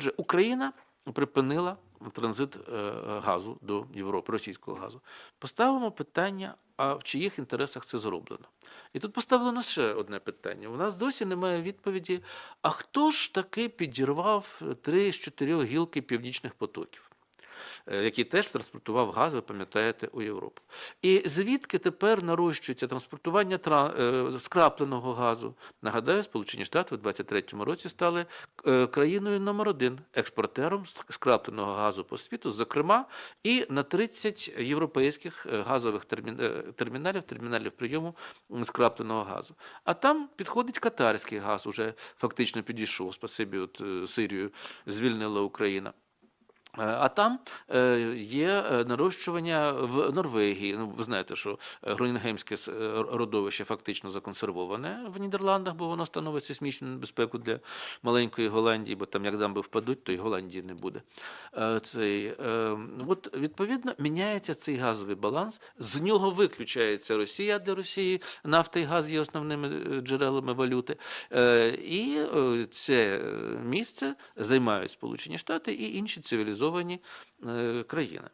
Отже, Україна припинила транзит е, газу до Європи, російського газу. Поставимо питання, а в чиїх інтересах це зроблено? І тут поставлено ще одне питання. У нас досі немає відповіді: а хто ж таки підірвав три з чотирьох гілки північних потоків? Е, який теж транспортував газ, ви пам'ятаєте, у Європу. І звідки тепер нарощується транспортування тра- е, скрапленого газу? Нагадаю, Сполучені Штати у 2023 році стали е, країною номер один експортером скрапленого газу по світу, зокрема, і на 30 європейських газових терміналів, терміналів прийому скрапленого газу. А там підходить катарський газ, уже фактично підійшов. Спасибі, от Сирію звільнила Україна. Е, А там е, є е, нарощування в Норвегії. Ну, ви знаєте, що Гронінгемське родовище фактично законсервоване в Нідерландах, бо воно становить сейсмічну небезпеку для маленької Голландії, бо там як дамби впадуть, то й Голландії не буде. Цей, е, от, відповідно, міняється цей газовий баланс. З нього виключається Росія, де Росії нафта і газ є основними джерелами валюти. І це місце займають Сполучені Штати і інші цивілізовані е, країни.